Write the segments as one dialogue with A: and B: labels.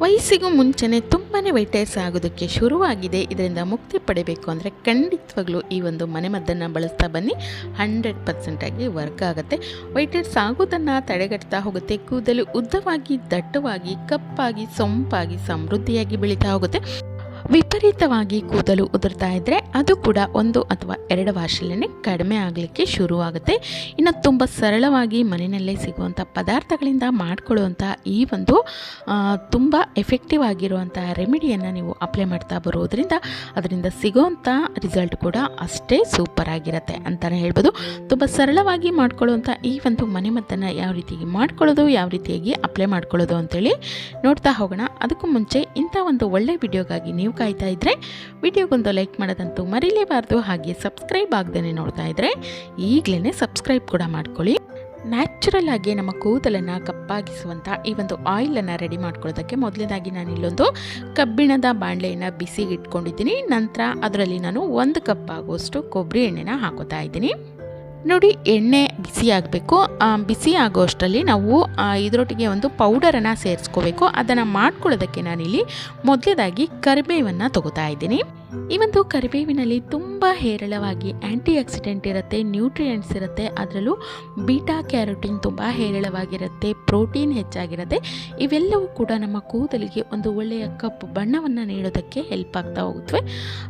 A: ವಯಸ್ಸಿಗೂ ಮುಂಚೆನೇ ತುಂಬಾ ವೈಟೈಸ್ ಆಗೋದಕ್ಕೆ ಶುರುವಾಗಿದೆ. ಇದರಿಂದ ಮುಕ್ತಿ ಪಡಿಬೇಕು ಅಂದರೆ ಖಂಡಿತವಾಗ್ಲೂ ಈ ಒಂದು ಮನೆಮದ್ದನ್ನು ಬಳಸ್ತಾ ಬನ್ನಿ. ಹಂಡ್ರೆಡ್ ಪರ್ಸೆಂಟಾಗಿ ವರ್ಕ್ ಆಗುತ್ತೆ. ವೈಟೈಸ್ ಆಗೋದನ್ನು ತಡೆಗಟ್ತಾ ಹೋಗುತ್ತೆ. ಕೂದಲು ಉದ್ದವಾಗಿ, ದಟ್ಟವಾಗಿ, ಕಪ್ಪಾಗಿ, ಸೊಂಪಾಗಿ, ಸಮೃದ್ಧಿಯಾಗಿ ಬೆಳೀತಾ ಹೋಗುತ್ತೆ. ವಿಪರೀತವಾಗಿ ಕೂದಲು ಉದುರ್ತಾ ಇದ್ದರೆ ಅದು ಕೂಡ ಒಂದು ಅಥವಾ ಎರಡು ವಾರ್ಷಲ್ಲೇ ಕಡಿಮೆ ಆಗಲಿಕ್ಕೆ ಶುರುವಾಗುತ್ತೆ. ಇನ್ನು ತುಂಬ ಸರಳವಾಗಿ ಮನೆಯಲ್ಲೇ ಸಿಗುವಂಥ ಪದಾರ್ಥಗಳಿಂದ ಮಾಡಿಕೊಳ್ಳುವಂಥ ಈ ಒಂದು ತುಂಬ ಎಫೆಕ್ಟಿವ್ ಆಗಿರುವಂಥ ರೆಮಿಡಿಯನ್ನು ನೀವು ಅಪ್ಲೈ ಮಾಡ್ತಾ ಬರೋದ್ರಿಂದ ಅದರಿಂದ ಸಿಗುವಂಥ ರಿಸಲ್ಟ್ ಕೂಡ ಅಷ್ಟೇ ಸೂಪರ್ ಆಗಿರುತ್ತೆ ಅಂತಲೇ ಹೇಳ್ಬೋದು. ತುಂಬ ಸರಳವಾಗಿ ಮಾಡ್ಕೊಳ್ಳುವಂಥ ಈ ಒಂದು ಮನೆಮದ್ದನ್ನು ಯಾವ ರೀತಿಯಾಗಿ ಮಾಡ್ಕೊಳ್ಳೋದು, ಯಾವ ರೀತಿಯಾಗಿ ಅಪ್ಲೈ ಮಾಡ್ಕೊಳ್ಳೋದು ಅಂತೇಳಿ ನೋಡ್ತಾ ಹೋಗೋಣ. ಅದಕ್ಕೂ ಮುಂಚೆ ಇಂಥ ಒಂದು ಒಳ್ಳೆ ವಿಡಿಯೋಗಾಗಿ ನೀವು ಕಾಯ್ತಾ ಇದ್ದರೆ ವಿಡಿಯೋಗೊಂದು ಲೈಕ್ ಮಾಡೋದಂತೂ ಮರಿಲೇಬಾರ್ದು. ಹಾಗೆ ಸಬ್ಸ್ಕ್ರೈಬ್ ಆಗದೇ ನೋಡ್ತಾ ಇದ್ದರೆ ಈಗಲೇ ಸಬ್ಸ್ಕ್ರೈಬ್ ಕೂಡ ಮಾಡ್ಕೊಳ್ಳಿ. ನ್ಯಾಚುರಲ್ ಆಗಿ ನಮ್ಮ ಕೂದಲನ್ನು ಕಪ್ಪಾಗಿಸುವಂಥ ಈ ಒಂದು ಆಯಿಲನ್ನು ರೆಡಿ ಮಾಡ್ಕೊಳ್ಳೋದಕ್ಕೆ ಮೊದಲನೇದಾಗಿ ನಾನು ಇಲ್ಲೊಂದು ಕಬ್ಬಿಣದ ಬಾಣಲೆಯನ್ನು ಬಿಸಿಗೆ ಇಟ್ಕೊಂಡಿದ್ದೀನಿ. ನಂತರ ಅದರಲ್ಲಿ ನಾನು ಒಂದು ಕಪ್ ಆಗುವಷ್ಟು ಕೊಬ್ಬರಿ ಎಣ್ಣೆನ ಹಾಕೋತಾ ಇದ್ದೀನಿ. ನೋಡಿ ಎಣ್ಣೆ ಬಿಸಿ ಆಗಬೇಕು. ಬಿಸಿ ಆಗೋ ಅಷ್ಟರಲ್ಲಿ ನಾವು ಇದರೊಟ್ಟಿಗೆ ಒಂದು ಪೌಡರನ್ನು ಸೇರಿಸ್ಕೋಬೇಕು. ಅದನ್ನು ಮಾಡ್ಕೊಳ್ಳೋದಕ್ಕೆ ನಾನಿಲ್ಲಿ ಮೊದಲೇದಾಗಿ ಕರಿಬೇವನ್ನು ತಗೋತಾ ಇದ್ದೀನಿ. ಈ ಒಂದು ಕರಿಬೇವಿನಲ್ಲಿ ತುಂಬ ಹೇರಳವಾಗಿ ಆ್ಯಂಟಿ ಆಕ್ಸಿಡೆಂಟ್ ಇರುತ್ತೆ, ನ್ಯೂಟ್ರಿಯೆಂಟ್ಸ್ ಇರುತ್ತೆ, ಅದರಲ್ಲೂ ಬೀಟಾ ಕ್ಯಾರೋಟಿನ್ ತುಂಬ ಹೇರಳವಾಗಿರುತ್ತೆ, ಪ್ರೋಟೀನ್ ಹೆಚ್ಚಾಗಿರುತ್ತೆ. ಇವೆಲ್ಲವೂ ಕೂಡ ನಮ್ಮ ಕೂದಲಿಗೆ ಒಂದು ಒಳ್ಳೆಯ ಕಪ್ಪು ಬಣ್ಣವನ್ನು ನೀಡೋದಕ್ಕೆ ಹೆಲ್ಪ್ ಆಗ್ತಾ ಹೋಗುತ್ತವೆ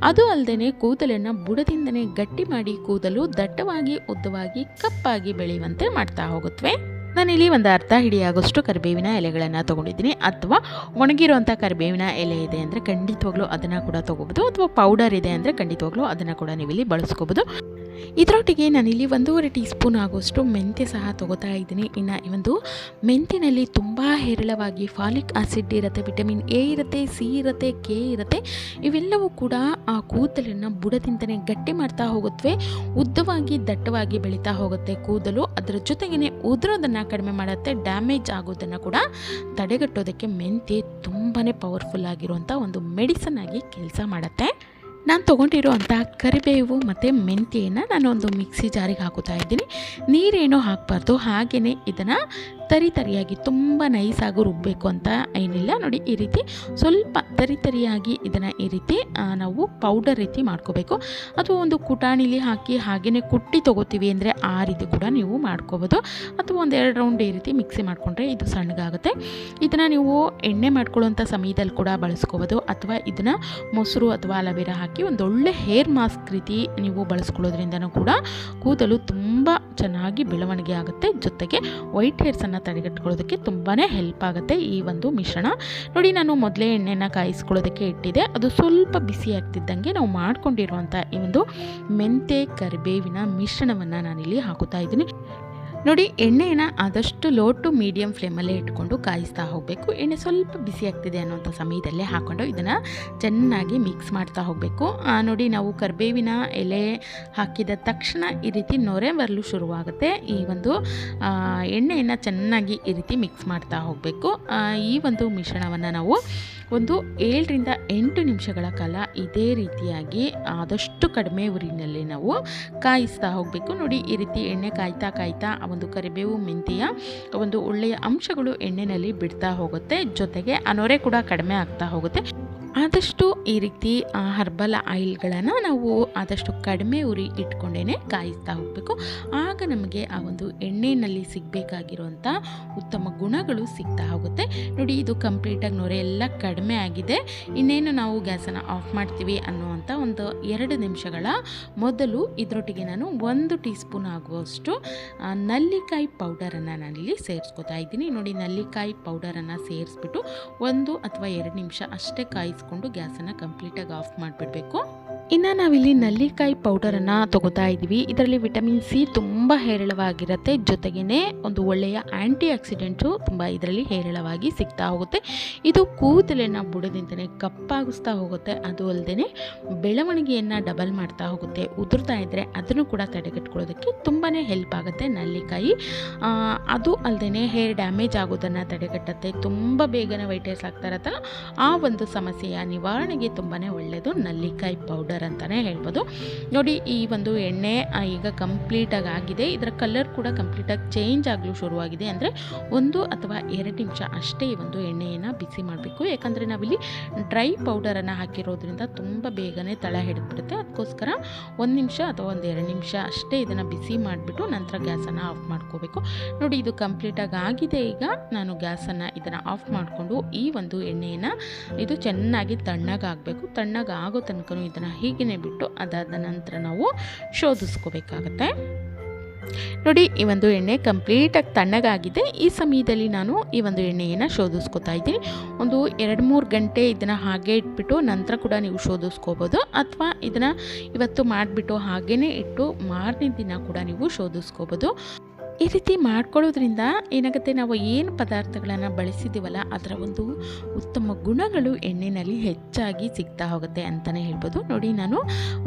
A: ಅದು ಅಲ್ಲದೆ ಕೂದಲನ್ನು ಬುಡದಿಂದನೇ ಗಟ್ಟಿ ಮಾಡಿ ಕೂದಲು ದಟ್ಟವಾಗಿ, ಉದ್ದವಾಗಿ, ಕಪ್ಪಾಗಿ ಬೆಳೆಯುವಂತೆ ಮಾಡ್ತಾ ಹೋಗುತ್ತವೆ ನಾನಿಲ್ಲಿ ಒಂದು ಅರ್ಧ ಹಿಡಿಯಾಗೋಷ್ಟು ಕರಿಬೇವಿನ ಎಲೆಗಳನ್ನು ತೊಗೊಂಡಿದ್ದೀನಿ. ಅಥವಾ ಒಣಗಿರುವಂಥ ಕರಿಬೇವಿನ ಎಲೆ ಇದೆ ಅಂದರೆ ಖಂಡಿತವಾಗ್ಲೂ ಅದನ್ನು ಕೂಡ ತೊಗೋಬೋದು. ಅಥವಾ ಪೌಡರ್ ಇದೆ ಅಂದರೆ ಖಂಡಿತವಾಗ್ಲೂ ಅದನ್ನು ಕೂಡ ನೀವು ಇಲ್ಲಿ ಬಳಸ್ಕೋಬೋದು. ಇದರೊಟ್ಟಿಗೆ ನಾನಿಲ್ಲಿ ಒಂದೂವರೆ ಟೀ ಸ್ಪೂನ್ ಆಗುವಷ್ಟು ಮೆಂತ್ಯ ಸಹ ತಗೋತಾ ಇದ್ದೀನಿ. ಇನ್ನು ಈ ಒಂದು ಮೆಂತ್ಯನಲ್ಲಿ ತುಂಬ ಹೇರಳವಾಗಿ ಫಾಲಿಕ್ ಆಸಿಡ್ ಇರುತ್ತೆ, ವಿಟಮಿನ್ ಎ ಇರುತ್ತೆ, ಸಿ ಇರುತ್ತೆ, ಕೆ ಇರುತ್ತೆ. ಇವೆಲ್ಲವೂ ಕೂಡ ಆ ಕೂದಲನ್ನು ಬುಡದಿಂದನೇ ಗಟ್ಟಿ ಮಾಡ್ತಾ ಹೋಗುತ್ತವೆ ಉದ್ದವಾಗಿ ದಟ್ಟವಾಗಿ ಬೆಳೀತಾ ಹೋಗುತ್ತೆ ಕೂದಲು. ಅದರ ಜೊತೆಗೇ ಉದುರೋದನ್ನು ಕಡಿಮೆ ಮಾಡುತ್ತೆ, ಡ್ಯಾಮೇಜ್ ಆಗೋದನ್ನು ಕೂಡ ತಡೆಗಟ್ಟೋದಕ್ಕೆ ಮೆಂತ್ಯೆ ತುಂಬಾ ಪವರ್ಫುಲ್ ಆಗಿರುವಂಥ ಒಂದು ಮೆಡಿಸನ್ ಆಗಿ ಕೆಲಸ ಮಾಡುತ್ತೆ. ನಾನು ತೊಗೊಂಡಿರುವಂಥ ಕರಿಬೇವು ಮತ್ತು ಮೆಂತ್ಯೆಯನ್ನು ನಾನು ಒಂದು ಮಿಕ್ಸಿ ಜಾರಿಗೆ ಹಾಕುತ್ತಾ ಇದ್ದೀನಿ. ನೀರೇನೂ ಹಾಕಬಾರ್ದು ಹಾಗೆಯೇ ಇದನ್ನು ತರಿ ತರಿಯಾಗಿ ತುಂಬ ನೈಸಾಗಿ ರುಬ್ಬಬೇಕು ಅಂತ ಏನಿಲ್ಲ. ನೋಡಿ ಈ ರೀತಿ ಸ್ವಲ್ಪ ತರಿ ತರಿಯಾಗಿ ಇದನ್ನು ಈ ರೀತಿ ನಾವು ಪೌಡರ್ ರೀತಿ ಮಾಡ್ಕೋಬೇಕು. ಅಥವಾ ಒಂದು ಕುಟಾಣಿಲಿ ಹಾಕಿ ಹಾಗೆಯೇ ಕುಟ್ಟಿ ತೊಗೋತೀವಿ ಅಂದರೆ ಆ ರೀತಿ ಕೂಡ ನೀವು ಮಾಡ್ಕೋಬೋದು. ಅಥವಾ ಒಂದು ಎರಡು ರೌಂಡ್ ಈ ರೀತಿ ಮಿಕ್ಸಿ ಮಾಡಿಕೊಂಡ್ರೆ ಇದು ಸಣ್ಣಗಾಗುತ್ತೆ. ಇದನ್ನು ನೀವು ಎಣ್ಣೆ ಮಾಡ್ಕೊಳ್ಳುವಂಥ ಸಮಯದಲ್ಲಿ ಕೂಡ ಬಳಸ್ಕೋಬೋದು. ಅಥವಾ ಇದನ್ನು ಮೊಸರು ಅಥವಾ ಅಲವೇರ ಹಾಕಿ ಒಂದೊಳ್ಳೆ ಹೇರ್ ಮಾಸ್ಕ್ ರೀತಿ ನೀವು ಬಳಸ್ಕೊಳ್ಳೋದ್ರಿಂದನೂ ಕೂಡ ಕೂದಲು ತುಂಬ ಚೆನ್ನಾಗಿ ಬೆಳವಣಿಗೆ ಆಗುತ್ತೆ. ಜೊತೆಗೆ ವೈಟ್ ಹೇರ್ಸನ್ನು ತಡೆಗಟ್ಕೊಳ್ಳೋದಕ್ಕೆ ತುಂಬಾ ಹೆಲ್ಪ್ ಆಗುತ್ತೆ ಈ ಒಂದು ಮಿಶ್ರಣ. ನೋಡಿ, ನಾನು ಮೊದಲೇ ಎಣ್ಣೆನ ಕಾಯಿಸ್ಕೊಳ್ಳೋದಕ್ಕೆ ಇಟ್ಟಿದೆ ಅದು ಸ್ವಲ್ಪ ಬಿಸಿ ಆಗ್ತಿದ್ದಂಗೆ ನಾವು ಮಾಡ್ಕೊಂಡಿರುವಂಥ ಈ ಒಂದು ಮೆಂತೆ ಕರಿಬೇವಿನ ಮಿಶ್ರಣವನ್ನು ನಾನಿಲ್ಲಿ ಹಾಕುತ್ತಾ ಇದ್ದೀನಿ. ನೋಡಿ, ಎಣ್ಣೆನ ಆದಷ್ಟು ಲೋ ಟು ಮೀಡಿಯಮ್ ಫ್ಲೇಮಲ್ಲೇ ಇಟ್ಕೊಂಡು ಕಾಯಿಸ್ತಾ ಹೋಗಬೇಕು. ಎಣ್ಣೆ ಸ್ವಲ್ಪ ಬಿಸಿ ಆಗ್ತಿದೆ ಅನ್ನೋಂಥ ಸಮಯದಲ್ಲೇ ಹಾಕ್ಕೊಂಡು ಇದನ್ನು ಚೆನ್ನಾಗಿ ಮಿಕ್ಸ್ ಮಾಡ್ತಾ ಹೋಗಬೇಕು. ನೋಡಿ, ನಾವು ಕರಿಬೇವಿನ ಎಲೆ ಹಾಕಿದ ತಕ್ಷಣ ಈ ರೀತಿ ನೊರೆ ಬರಲು ಶುರುವಾಗುತ್ತೆ. ಈ ಒಂದು ಎಣ್ಣೆಯನ್ನು ಚೆನ್ನಾಗಿ ಈ ರೀತಿ ಮಿಕ್ಸ್ ಮಾಡ್ತಾ ಹೋಗಬೇಕು. ಈ ಒಂದು ಮಿಶ್ರಣವನ್ನು ನಾವು ಒಂದು ಏಳರಿಂದ ಎಂಟು ನಿಮಿಷಗಳ ಕಾಲ ಇದೇ ರೀತಿಯಾಗಿ ಆದಷ್ಟು ಕಡಿಮೆ ಉರಿನಲ್ಲಿ ನಾವು ಕಾಯಿಸ್ತಾ ಹೋಗಬೇಕು. ನೋಡಿ, ಈ ರೀತಿ ಎಣ್ಣೆ ಕಾಯ್ತಾ ಕಾಯ್ತಾ ಆ ಒಂದು ಕರಿಬೇವು, ಮೆಂತೆಯ, ಒಂದು ಒಳ್ಳೆಯ ಅಂಶಗಳು ಎಣ್ಣೆಯಲ್ಲಿ ಬಿಡ್ತಾ ಹೋಗುತ್ತೆ. ಜೊತೆಗೆ ಆ ನೊರೆ ಕೂಡ ಕಡಿಮೆ ಆಗ್ತಾ ಹೋಗುತ್ತೆ. ಆದಷ್ಟು ಈ ರೀತಿ ಹರ್ಬಲ್ ಆಯಿಲ್ಗಳನ್ನು ನಾವು ಆದಷ್ಟು ಕಡಿಮೆ ಉರಿ ಇಟ್ಕೊಂಡೇ ಕಾಯಿಸ್ತಾ ಹೋಗಬೇಕು. ಆಗ ನಮಗೆ ಆ ಒಂದು ಎಣ್ಣೆಯಲ್ಲಿ ಸಿಗಬೇಕಾಗಿರುವಂಥ ಉತ್ತಮ ಗುಣಗಳು ಸಿಗ್ತಾ ಹೋಗುತ್ತೆ. ನೋಡಿ, ಇದು ಕಂಪ್ಲೀಟಾಗಿ ನೊರೆ ಎಲ್ಲ ಕಡಿಮೆ ಆಗಿದೆ. ಇನ್ನೇನು ನಾವು ಗ್ಯಾಸನ್ನು ಆಫ್ ಮಾಡ್ತೀವಿ ಅನ್ನುವಂಥ ಒಂದು ಎರಡು ನಿಮಿಷಗಳ ಮೊದಲು ಇದರೊಟ್ಟಿಗೆ ನಾನು ಒಂದು ಟೀ ಸ್ಪೂನ್ ಆಗುವಷ್ಟು ನಲ್ಲಿಕಾಯಿ ಪೌಡರನ್ನು ನಾನಿಲ್ಲಿ ಸೇರಿಸ್ಕೊತಾ ಇದ್ದೀನಿ. ನೋಡಿ, ನಲ್ಲಿಕಾಯಿ ಪೌಡರನ್ನು ಸೇರಿಸ್ಬಿಟ್ಟು ಒಂದು ಅಥವಾ ಎರಡು ನಿಮಿಷ ಅಷ್ಟೇ ಕಾಯಿಸ್ಕೊಂಡು ಗ್ಯಾಸನ್ನು ಕಂಪ್ಲೀಟಾಗಿ ಆಫ್ ಮಾಡಿಬಿಡಬೇಕು. ಇನ್ನು ನಾವಿಲ್ಲಿ ನಲ್ಲಿಕಾಯಿ ಪೌಡರನ್ನು ತಗೋತಾ ಇದ್ದೀವಿ. ಇದರಲ್ಲಿ ವಿಟಮಿನ್ ಸಿ ತುಂಬ ಹೇರಳವಾಗಿರುತ್ತೆ. ಜೊತೆಗೇ ಒಂದು ಒಳ್ಳೆಯ ಆ್ಯಂಟಿ ಆಕ್ಸಿಡೆಂಟು ತುಂಬ ಇದರಲ್ಲಿ ಹೇರಳವಾಗಿ ಸಿಗ್ತಾ ಹೋಗುತ್ತೆ. ಇದು ಕೂದಲಿನ ಬುಡದಿಂದನೇ ಕಪ್ಪಾಗಿಸ್ತಾ ಹೋಗುತ್ತೆ. ಅದು ಅಲ್ಲದೆ ಬೆಳವಣಿಗೆಯನ್ನು ಡಬಲ್ ಮಾಡ್ತಾ ಹೋಗುತ್ತೆ. ಉದುರ್ತಾ ಇದ್ದರೆ ಅದನ್ನು ಕೂಡ ತಡೆಗಟ್ಕೊಳ್ಳೋದಕ್ಕೆ ತುಂಬಾ ಹೆಲ್ಪ್ ಆಗುತ್ತೆ ನಲ್ಲಿಕಾಯಿ. ಅದು ಅಲ್ಲದೆ ಹೇರ್ ಡ್ಯಾಮೇಜ್ ಆಗೋದನ್ನು ತಡೆಗಟ್ಟುತ್ತೆ. ತುಂಬ ಬೇಗನೆ ವೈಟ್ ಹೇರ್ಸ್ ಆಗ್ತಾ ಇರತ್ತಲ್ಲ, ಆ ಒಂದು ಸಮಸ್ಯೆಯ ನಿವಾರಣೆಗೆ ತುಂಬಾ ಒಳ್ಳೆಯದು ನಲ್ಲಿಕಾಯಿ ಪೌಡರ್. ಪೌಡರ್ ಅಂತಲೇ ಹೇಳ್ಬೋದು. ನೋಡಿ, ಈ ಒಂದು ಎಣ್ಣೆ ಈಗ ಕಂಪ್ಲೀಟಾಗಿ ಆಗಿದೆ ಇದರ ಕಲರ್ ಕೂಡ ಕಂಪ್ಲೀಟಾಗಿ ಚೇಂಜ್ ಆಗಲು ಶುರುವಾಗಿದೆ ಅಂದರೆ ಒಂದು ಅಥವಾ ಎರಡು ನಿಮಿಷ ಅಷ್ಟೇ ಈ ಒಂದು ಎಣ್ಣೆಯನ್ನು ಬಿಸಿ ಮಾಡಬೇಕು. ಯಾಕಂದರೆ ನಾವಿಲ್ಲಿ ಡ್ರೈ ಪೌಡರನ್ನು ಹಾಕಿರೋದ್ರಿಂದ ತುಂಬ ಬೇಗನೆ ತಳ ಹಿಡಿದ್ಬಿಡುತ್ತೆ. ಅದಕ್ಕೋಸ್ಕರ ಒಂದು ನಿಮಿಷ ಅಥವಾ ಒಂದು ಎರಡು ನಿಮಿಷ ಅಷ್ಟೇ ಇದನ್ನು ಬಿಸಿ ಮಾಡಿಬಿಟ್ಟು ನಂತರ ಗ್ಯಾಸನ್ನು ಆಫ್ ಮಾಡ್ಕೋಬೇಕು. ನೋಡಿ, ಇದು ಕಂಪ್ಲೀಟಾಗಿ ಆಗಿದೆ ಈಗ. ನಾನು ಗ್ಯಾಸನ್ನು ಇದನ್ನು ಆಫ್ ಮಾಡಿಕೊಂಡು ಈ ಒಂದು ಎಣ್ಣೆಯನ್ನು, ಇದು ಚೆನ್ನಾಗಿ ತಣ್ಣಗಾಗಬೇಕು. ತಣ್ಣಗಾಗೋ ತನಕ ಇದನ್ನು ಹೀಗೇ ಬಿಟ್ಟು ಅದಾದ ನಂತರ ನಾವು ಶೋಧಿಸ್ಕೋಬೇಕಾಗತ್ತೆ. ನೋಡಿ, ಈ ಒಂದು ಎಣ್ಣೆ ಕಂಪ್ಲೀಟಾಗಿ ತಣ್ಣಗಾಗಿದೆ. ಈ ಸಮಯದಲ್ಲಿ ನಾನು ಈ ಒಂದು ಎಣ್ಣೆಯನ್ನು ಶೋಧಿಸ್ಕೊತಾ ಇದ್ದೀನಿ. ಒಂದು ಎರಡು ಮೂರು ಗಂಟೆ ಇದನ್ನು ಹಾಗೆ ಇಟ್ಬಿಟ್ಟು ನಂತರ ಕೂಡ ನೀವು ಶೋಧಿಸ್ಕೋಬೋದು. ಅಥವಾ ಇದನ್ನು ಇವತ್ತು ಮಾಡಿಬಿಟ್ಟು ಹಾಗೇ ಇಟ್ಟು ಮಾರನೇ ದಿನ ಕೂಡ ನೀವು ಶೋಧಿಸ್ಕೋಬೋದು. ಈ ರೀತಿ ಮಾಡ್ಕೊಳ್ಳೋದ್ರಿಂದ ಏನಾಗುತ್ತೆ, ನಾವು ಏನು ಪದಾರ್ಥಗಳನ್ನು ಬಳಸಿದ್ದೀವಲ್ಲ ಅದರ ಒಂದು ಉತ್ತಮ ಗುಣಗಳು ಎಣ್ಣೆಯಲ್ಲಿ ಹೆಚ್ಚಾಗಿ ಸಿಗ್ತಾ ಹೋಗುತ್ತೆ ಅಂತಲೇ ಹೇಳ್ಬೋದು. ನೋಡಿ, ನಾನು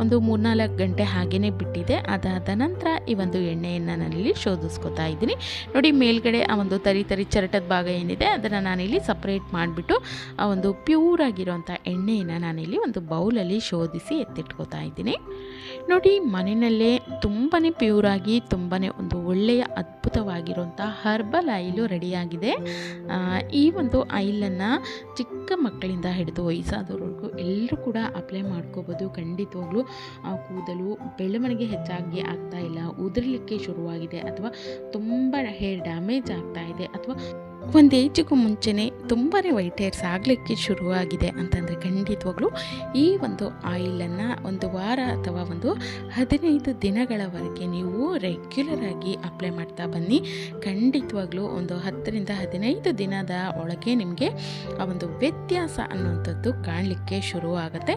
A: ಒಂದು ಮೂರ್ನಾಲ್ಕು ಗಂಟೆ ಹಾಗೇ ಬಿಟ್ಟಿದೆ ಅದಾದ ನಂತರ ಈ ಒಂದು ಎಣ್ಣೆಯನ್ನು ನಾನಿಲ್ಲಿ ಶೋಧಿಸ್ಕೊತಾ ಇದ್ದೀನಿ. ನೋಡಿ, ಮೇಲ್ಗಡೆ ಆ ಒಂದು ತರಿ ತರಿ ಚರಟದ ಭಾಗ ಏನಿದೆ, ಅದನ್ನು ನಾನಿಲ್ಲಿ ಸಪ್ರೇಟ್ ಮಾಡಿಬಿಟ್ಟು ಆ ಒಂದು ಪ್ಯೂರ್ ಆಗಿರೋಂಥ ಎಣ್ಣೆಯನ್ನು ನಾನಿಲ್ಲಿ ಒಂದು ಬೌಲಲ್ಲಿ ಶೋಧಿಸಿ ಎತ್ತಿಟ್ಕೋತಾ ಇದ್ದೀನಿ. ನೋಡಿ, ಮನೆಯಲ್ಲೇ ತುಂಬಾ ಪ್ಯೂರಾಗಿ ತುಂಬಾ ಒಂದು ಒಳ್ಳೆಯ ಅದ್ಭುತವಾಗಿರುವಂಥ ಹರ್ಬಲ್ ಆಯಿಲು ರೆಡಿಯಾಗಿದೆ. ಈ ಒಂದು ಆಯಿಲನ್ನು ಚಿಕ್ಕ ಮಕ್ಕಳಿಂದ ಹಿಡಿದು ವಯಸ್ಸಾದವ್ರಿಗೂ ಎಲ್ಲರೂ ಕೂಡ ಅಪ್ಲೈ ಮಾಡ್ಕೋಬೋದು. ಖಂಡಿತವಾಗ್ಲೂ ಕೂದಲು ಬೆಳವಣಿಗೆ ಹೆಚ್ಚಾಗಿ ಆಗ್ತಾ ಇಲ್ಲ, ಉದುರಲಿಕ್ಕೆ ಶುರುವಾಗಿದೆ ಅಥವಾ ತುಂಬ ಹೇರ್ ಡ್ಯಾಮೇಜ್ ಆಗ್ತಾ ಇದೆ ಅಥವಾ ಒಂದು ಏಜಿಗೂ ಮುಂಚೆನೇ ತುಂಬಾ ವೈಟ್ ಹೇರ್ಸ್ ಆಗಲಿಕ್ಕೆ ಶುರುವಾಗಿದೆ ಅಂತಂದರೆ ಖಂಡಿತವಾಗ್ಲೂ ಈ ಒಂದು ಆಯಿಲನ್ನು ಒಂದು ವಾರ ಅಥವಾ ಒಂದು ಹದಿನೈದು ದಿನಗಳವರೆಗೆ ನೀವು ರೆಗ್ಯುಲರ್ ಆಗಿ ಅಪ್ಲೈ ಮಾಡ್ತಾ ಬನ್ನಿ. ಖಂಡಿತವಾಗ್ಲೂ ಒಂದು ಹತ್ತರಿಂದ ಹದಿನೈದು ದಿನದ ಒಳಗೆ ನಿಮಗೆ ಆ ಒಂದು ವ್ಯತ್ಯಾಸ ಅನ್ನುವಂಥದ್ದು ಕಾಣಲಿಕ್ಕೆ ಶುರುವಾಗುತ್ತೆ.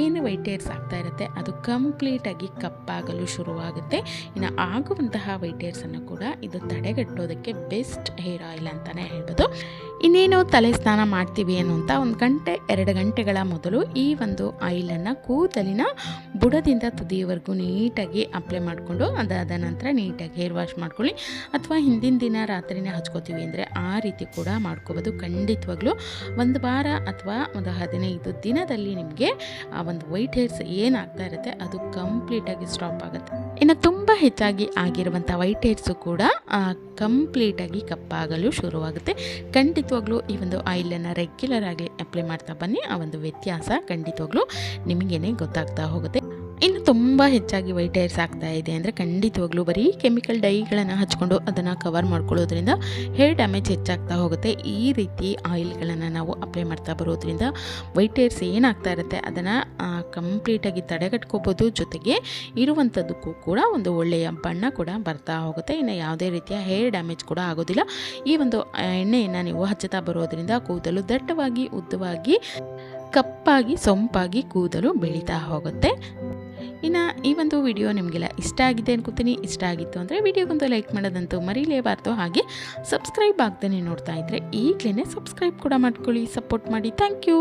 A: ಏನು ವೈಟ್ ಹೇರ್ಸ್ ಆಗ್ತಾ ಇರುತ್ತೆ, ಅದು ಕಂಪ್ಲೀಟಾಗಿ ಕಪ್ಪಾಗಲು ಶುರುವಾಗುತ್ತೆ. ಇನ್ನು ಆಗುವಂತಹ ವೈಟ್ ಹೇರ್ಸನ್ನು ಕೂಡ ಇದು ತಡೆಗಟ್ಟೋದಕ್ಕೆ ಬೆಸ್ಟ್ ಹೇರ್ ಆಯಿಲ್ ಅಂತಲೇ ಹೇಳ್ಬೋದು. ಇನ್ನೇನು ತಲೆ ಸ್ನಾನ ಮಾಡ್ತೀವಿ ಅನ್ನುವಂಥ ಒಂದು ಗಂಟೆ, ಎರಡು ಗಂಟೆಗಳ ಮೊದಲು ಈ ಒಂದು ಆಯಿಲನ್ನು ಕೂದಲಿನ ಬುಡದಿಂದ ತುದಿಯವರೆಗೂ ನೀಟಾಗಿ ಅಪ್ಲೈ ಮಾಡಿಕೊಂಡು ಅದಾದ ನಂತರ ನೀಟಾಗಿ ಹೇರ್ ವಾಶ್ ಮಾಡ್ಕೊಳ್ಳಿ. ಅಥವಾ ಹಿಂದಿನ ದಿನ ರಾತ್ರಿನೇ ಹಚ್ಕೋತೀವಿ ಅಂದರೆ ಆ ರೀತಿ ಕೂಡ ಮಾಡ್ಕೋಬೋದು. ಖಂಡಿತವಾಗ್ಲೂ ಒಂದು ವಾರ ಅಥವಾ ಒಂದು ಹದಿನೈದು ದಿನದಲ್ಲಿ ನಿಮಗೆ ಆ ಒಂದು ವೈಟ್ ಹೇರ್ಸ್ ಏನಾಗ್ತಾ ಇರುತ್ತೆ ಅದು ಕಂಪ್ಲೀಟಾಗಿ ಸ್ಟಾಪ್ ಆಗುತ್ತೆ. ಇನ್ನು ತುಂಬ ಹೆಚ್ಚಾಗಿ ಆಗಿರುವಂಥ ವೈಟ್ ಹೇರ್ಸು ಕೂಡ ಕಂಪ್ಲೀಟಾಗಿ ಕಪ್ಪಾಗಲು ಶುರುವಾಗುತ್ತೆ. ಖಂಡಿತವಾಗ್ಲೂ ಈ ಒಂದು ಆಯಿಲನ್ನು ರೆಗ್ಯುಲರ್ ಆಗಿ ಅಪ್ಲೈ ಮಾಡ್ತಾ ಬನ್ನಿ. ಆ ಒಂದು ವ್ಯತ್ಯಾಸ ಖಂಡಿತವಾಗ್ಲೂ ನಿಮಗೇನೆ ಗೊತ್ತಾಗ್ತಾ ಹೋಗುತ್ತೆ. ಇನ್ನು ತುಂಬ ಹೆಚ್ಚಾಗಿ ವೈಟ್ ಹೇರ್ಸ್ ಆಗ್ತಾ ಇದೆ ಅಂದರೆ ಖಂಡಿತವಾಗ್ಲೂ ಬರೀ ಕೆಮಿಕಲ್ ಡೈಗಳನ್ನು ಹಚ್ಕೊಂಡು ಅದನ್ನು ಕವರ್ ಮಾಡ್ಕೊಳ್ಳೋದ್ರಿಂದ ಹೇರ್ ಡ್ಯಾಮೇಜ್ ಹೆಚ್ಚಾಗ್ತಾ ಹೋಗುತ್ತೆ. ಈ ರೀತಿ ಆಯಿಲ್ಗಳನ್ನು ನಾವು ಅಪ್ಲೈ ಮಾಡ್ತಾ ಬರೋದ್ರಿಂದ ವೈಟ್ ಹೇರ್ಸ್ ಏನಾಗ್ತಾ ಇರುತ್ತೆ ಅದನ್ನು ಕಂಪ್ಲೀಟಾಗಿ ತಡೆಗಟ್ಕೋಬೋದು. ಜೊತೆಗೆ ಇರುವಂಥದ್ದಕ್ಕೂ ಕೂಡ ಒಂದು ಒಳ್ಳೆಯ ಬಣ್ಣ ಕೂಡ ಬರ್ತಾ ಹೋಗುತ್ತೆ. ಇನ್ನು ಯಾವುದೇ ರೀತಿಯ ಹೇರ್ ಡ್ಯಾಮೇಜ್ ಕೂಡ ಆಗೋದಿಲ್ಲ. ಈ ಒಂದು ಎಣ್ಣೆಯನ್ನು ನೀವು ಹಚ್ಚುತ್ತಾ ಬರೋದ್ರಿಂದ ಕೂದಲು ದಟ್ಟವಾಗಿ, ಉದ್ದವಾಗಿ, ಕಪ್ಪಾಗಿ, ಸೊಂಪಾಗಿ ಕೂದಲು ಬೆಳೀತಾ ಹೋಗುತ್ತೆ. ಇನ್ನು ಈ ಒಂದು ವಿಡಿಯೋ ನಿಮಗೆಲ್ಲ ಇಷ್ಟ ಆಗಿದೆ ಅನ್ಕೋತೀನಿ. ಇಷ್ಟ ಆಗಿತ್ತು ಅಂದರೆ ವಿಡಿಯೋಗೊಂದು ಲೈಕ್ ಮಾಡೋದಂತೂ ಮರಿಲೇಬಾರ್ದು. ಹಾಗೆ ಸಬ್ಸ್ಕ್ರೈಬ್ ಆಗ್ದೇ ನೋಡ್ತಾ ಇದ್ದರೆ ಈಗಲೇ ಸಬ್ಸ್ಕ್ರೈಬ್ ಕೂಡ ಮಾಡ್ಕೊಳ್ಳಿ, ಸಪೋರ್ಟ್ ಮಾಡಿ. Thank you.